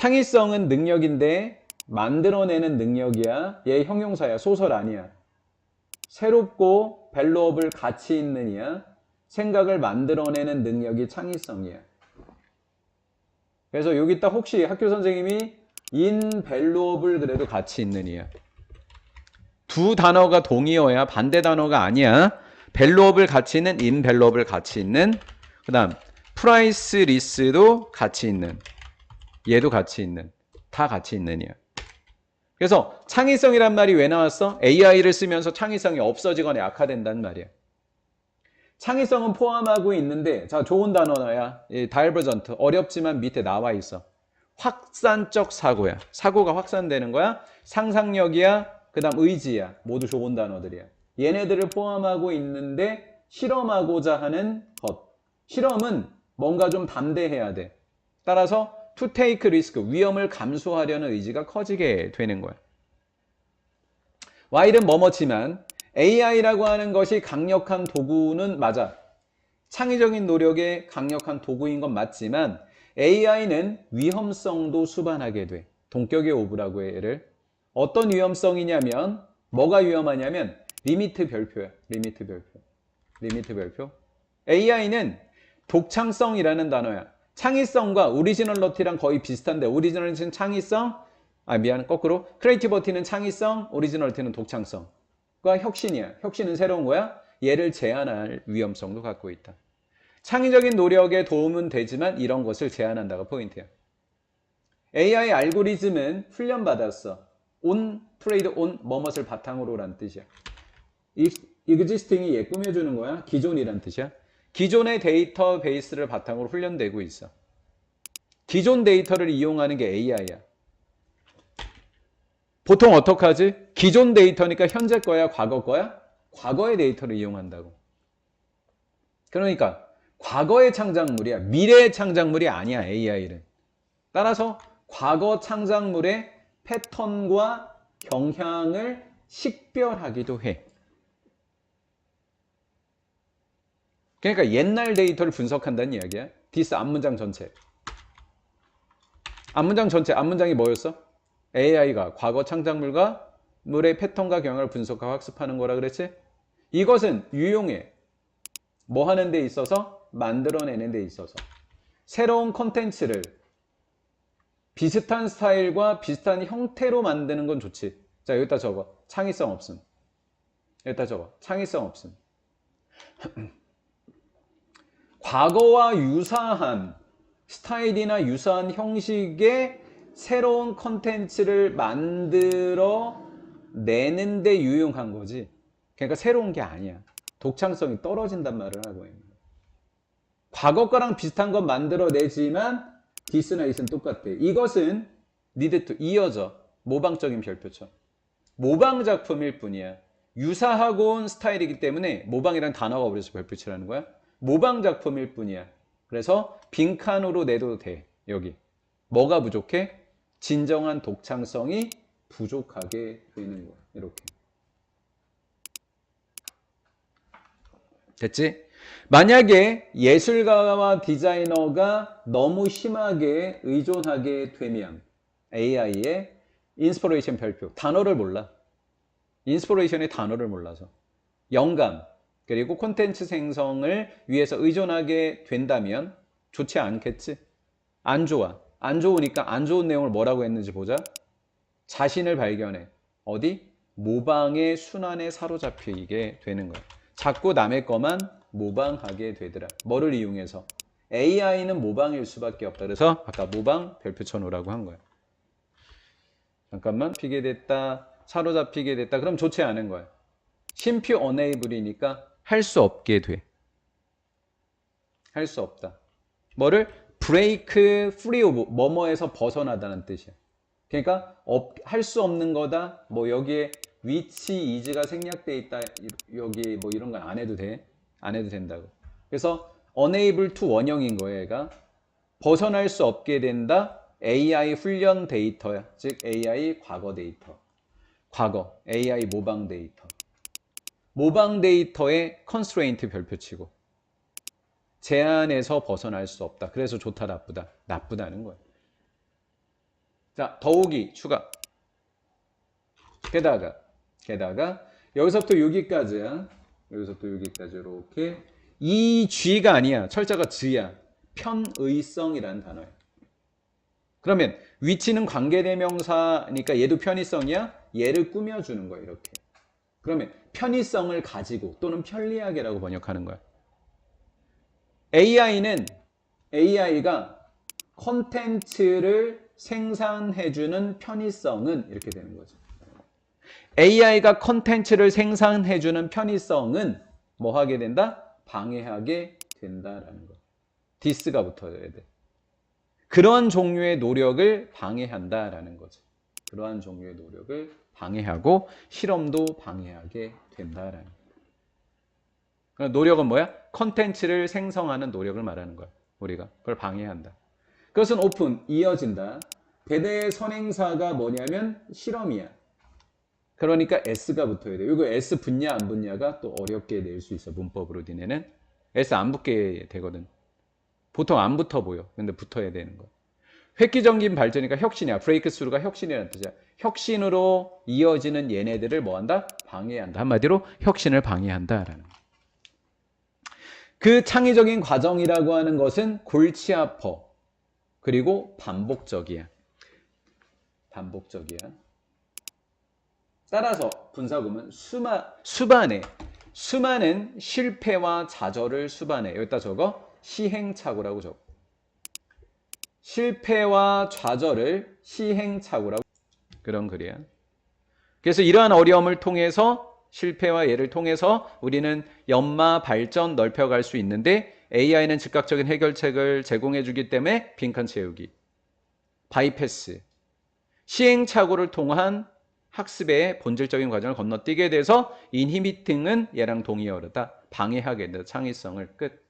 창의성은 능력인데 만들어내는 능력이야. 얘 형용사야. 소설 아니야. 새롭고 밸로업을 가치 있는 이야. 생각을 만들어내는 능력이 창의성이야. 그래서 여기다 혹시 학교 선생님이 인밸로업을 그래도 가치 있는 이야. 두 단어가 동의어야 반대 단어가 아니야. 밸로업을 가치 있는 인밸로업을 가치 있는 그다음 프라이스 리스도 가치 있는 얘도 가치 있는 다 가치 있는이야. 그래서 창의성이란 말이 왜 나왔어? AI를 쓰면서 창의성이 없어지거나 약화된다는 말이야. 창의성은 포함하고 있는데 자 좋은 단어야. 다이버전트 어렵지만 밑에 나와 있어. 확산적 사고야. 사고가 확산되는 거야. 상상력이야. 그 다음 의지야. 모두 좋은 단어들이야. 얘네들을 포함하고 있는데 실험하고자 하는 것. 실험은 뭔가 좀 담대해야 돼. 따라서 to take risk, 위험을 감수하려는 의지가 커지게 되는 거야. Y는 뭐뭐지만 AI라고 하는 것이 강력한 도구는 맞아. 창의적인 노력의 강력한 도구인 건 맞지만 AI는 위험성도 수반하게 돼. 동격의 오브라고 해, 얘를. 어떤 위험성이냐면 뭐가 위험하냐면 리미트 별표야. 리미트 별표. 리미트 별표. AI는 독창성이라는 단어야. 창의성과 오리지널러티랑 거의 비슷한데 오리지널리티는 창의성, 아 미안 거꾸로 크리에이티버티는 창의성, 오리지널리티는 독창성과 혁신이야. 혁신은 새로운 거야. 얘를 제한할 위험성도 갖고 있다. 창의적인 노력에 도움은 되지만 이런 것을 제한한다가 포인트야. AI 알고리즘은 훈련받았어. on, 트레이드 on, 뭐뭇을 바탕으로 란 뜻이야. existing이 얘 꾸며주는 거야. 기존이란 뜻이야. 기존의 데이터베이스를 바탕으로 훈련되고 있어. 기존 데이터를 이용하는 게 AI야. 보통 어떻게 하지? 기존 데이터니까 현재 거야, 과거 거야? 과거의 데이터를 이용한다고. 그러니까 과거의 창작물이야. 미래의 창작물이 아니야, AI는. 따라서 과거 창작물의 패턴과 경향을 식별하기도 해. 그러니까 옛날 데이터를 분석한다는 이야기야. 디스 앞문장 전체. 앞문장 전체, 앞문장이 뭐였어? AI가 과거 창작물과 물의 패턴과 경향을 분석하고 학습하는 거라 그랬지? 이것은 유용해. 뭐 하는 데 있어서? 만들어내는 데 있어서. 새로운 컨텐츠를 비슷한 스타일과 비슷한 형태로 만드는 건 좋지. 자, 여기다 적어. 창의성 없음. 여기다 적어. 창의성 없음. 과거와 유사한 스타일이나 유사한 형식의 새로운 컨텐츠를 만들어 내는데 유용한 거지. 그러니까 새로운 게 아니야. 독창성이 떨어진단 말을 하고 있는 거야. 과거 거랑 비슷한 건 만들어내지만 디스나 이스는 똑같아. 이것은 니드 투 이어져. 모방적인 별표처럼. 모방 작품일 뿐이야. 유사하고 온 스타일이기 때문에 모방이라는 단어가 그래서 별표치라는 거야. 모방 작품일 뿐이야. 그래서 빈칸으로 내도 돼. 여기. 뭐가 부족해? 진정한 독창성이 부족하게 되는 거야. 이렇게. 됐지? 만약에 예술가와 디자이너가 너무 심하게 의존하게 되면 AI의 인스퍼레이션 별표, 단어를 몰라. 인스퍼레이션의 단어를 몰라서. 영감, 그리고 콘텐츠 생성을 위해서 의존하게 된다면 좋지 않겠지? 안 좋아. 안 좋으니까 안 좋은 내용을 뭐라고 했는지 보자. 자신을 발견해. 어디? 모방의 순환에 사로잡히게 되는 거야. 자꾸 남의 것만 모방하게 되더라. 뭐를 이용해서? AI는 모방일 수밖에 없다. 그래서 아까 모방 별표 쳐놓으라고 한 거야. 잠깐만 피게 됐다. 사로잡히게 됐다. 그럼 좋지 않은 거야. 심표 어네이블이니까 할 수 없게 돼. 할 수 없다. 뭐를 break free of 뭐뭐에서 벗어나다는 뜻이야. 그러니까 할 수 없는 거다. 뭐 여기에 위치 이즈가 생략돼 있다. 여기 뭐 이런 건 안 해도 돼. 안 해도 된다고. 그래서 unable to 원형인 거예요, 얘가. 벗어날 수 없게 된다. AI 훈련 데이터야. 즉 AI 과거 데이터. 과거 AI 모방 데이터. 모방 데이터의 컨스트레인트 별표치고 제한에서 벗어날 수 없다. 그래서 좋다 나쁘다. 나쁘다는 거야. 자, 더욱이 추가. 게다가 게다가 여기서부터 여기까지야. 여기서부터 여기까지 이렇게 이 쥐가 아니야. 철자가 즈야. 편의성이라는 단어야. 그러면 위치는 관계대명사니까 얘도 편의성이야. 얘를 꾸며주는 거야 이렇게. 그러면 편의성을 가지고 또는 편리하게라고 번역하는 거야. AI는 AI가 콘텐츠를 생산해주는 편의성은 이렇게 되는 거죠. AI가 콘텐츠를 생산해주는 편의성은 뭐 하게 된다? 방해하게 된다라는 거. 디스가 붙어야 돼. 그러한 종류의 노력을 방해한다라는 거죠. 그러한 종류의 노력을 방해하고 실험도 방해하게 된다라는 거. 그러니까 노력은 뭐야? 컨텐츠를 생성하는 노력을 말하는 거야. 우리가 그걸 방해한다. 그것은 오픈 이어진다. 대대의 선행사가 뭐냐면 실험이야. 그러니까 S가 붙어야 돼. 이거 S 붙냐 안 붙냐가 또 어렵게 낼 수 있어. 문법으로 니네는 S 안 붙게 되거든. 보통 안 붙어 보여. 근데 붙어야 되는 거야. 획기적인 발전이니까 혁신이야. 브레이크스루가 혁신이라는 뜻이야. 혁신으로 이어지는 얘네들을 뭐한다? 방해한다. 한마디로 혁신을 방해한다라는 거. 그 창의적인 과정이라고 하는 것은 골치 아파. 그리고 반복적이야. 반복적이야. 따라서 분사구문 수마, 수반에 수많은 실패와 좌절을 수반해. 여기다 적어 시행착오라고 적어. 실패와 좌절을 시행착오라고. 그런 글이야. 그래서 이러한 어려움을 통해서 실패와 예를 통해서 우리는 연마 발전 넓혀갈 수 있는데 AI는 즉각적인 해결책을 제공해 주기 때문에 빈칸 채우기, 바이패스, 시행착오를 통한 학습의 본질적인 과정을 건너뛰게 돼서 인히비팅은 얘랑 동의어르다. 방해하게 된다 창의성을 끝